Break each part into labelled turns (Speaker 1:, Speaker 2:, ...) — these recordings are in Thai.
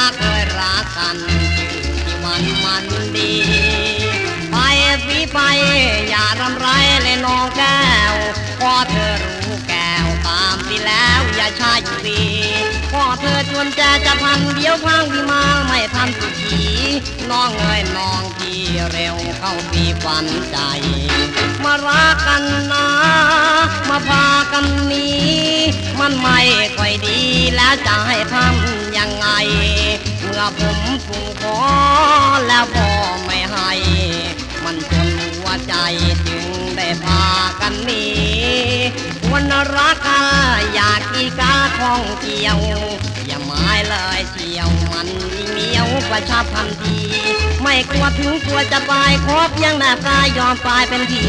Speaker 1: รักเลยรักกันที่มันมันดี ไปสีไปอย่ารำไรเลยน้องแก้วพอเธอรู้แก้วตามที่แล้วอย่าชาอยู่ดีพอเธอชวนแจจะพันเดียวพังที่มาไม่ทันสุขีน้องเอ้ยน้องพี่เร็วเข้าพี่ฝันใจ มารักกันนะมาพากันนี้ มันไม่ค่อยดีแล้วจะให้ทำยังไง อผมฟูขอแล้วพ่อไม่ให้ มันจนหัวใจจึงได้พากันหนีวันรักอยากกีกาท่องเที่ยว อย่าหมายเลยเที่ยวมันยิ่งเหนียวกว่าชาพันที ไม่กลัวถึงกลัวจะตายขอเพียงหน้ากายยอมตายเป็นผี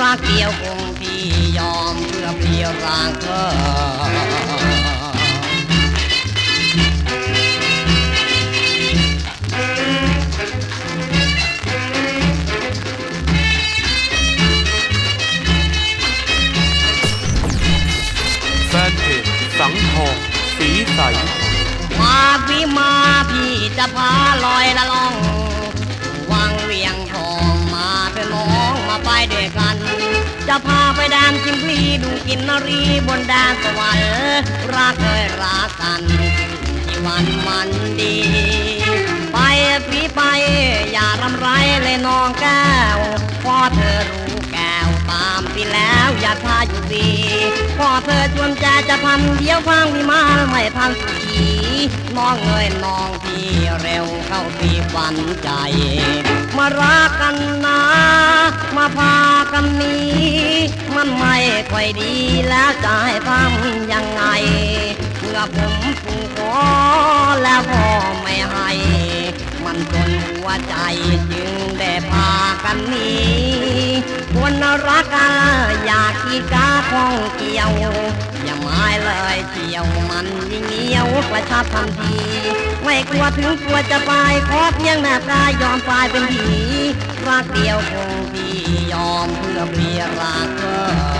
Speaker 1: รักเดียวคงที่ยอมเพื่อเปลี่ยร่างเธอ
Speaker 2: แฟนเพจสังทองสีใส
Speaker 1: มาพี่มาพี่จะพาลอยละล่องวางเวียงทองมาเธอน้องมาไปด้วยกัน จะพาไปแดนจิมพีดูกินนรีบนแดนสวรรค์รักเคยรักกันที่วันมันดี ไปพี่ไปอย่ารำไรเลยน้องแก้วเพอเธอรู้แก้วตามพี่แล้วอย่าท่าอยู่ดี เธอชวนแจจะพันเดียวพังพี่มาไม่ทันสุขีน้องเอ้ยน้องพี่เร็วเข้าพี่ฝันใจ มารักกันนะ มาพากันนี้ มันไม่ค่อยดีแล้วจะให้ทำยังไงเมื่อผมฟูขอแล้วพ่อไม่ให้ มันจนหัวใจจึง ได้พากันหนีคนรักกันอยากกีกาของเกี่ยว อย่าไมายเลยเที่ยวมันยิ่งเหนียวกระชับทันทีไม่กลัวถึงกลัวจะตายขอเพียงแม่ตายอมตายเป็นผีรักเดียวคงพี่ยอมเพื่อเพียรักเธอ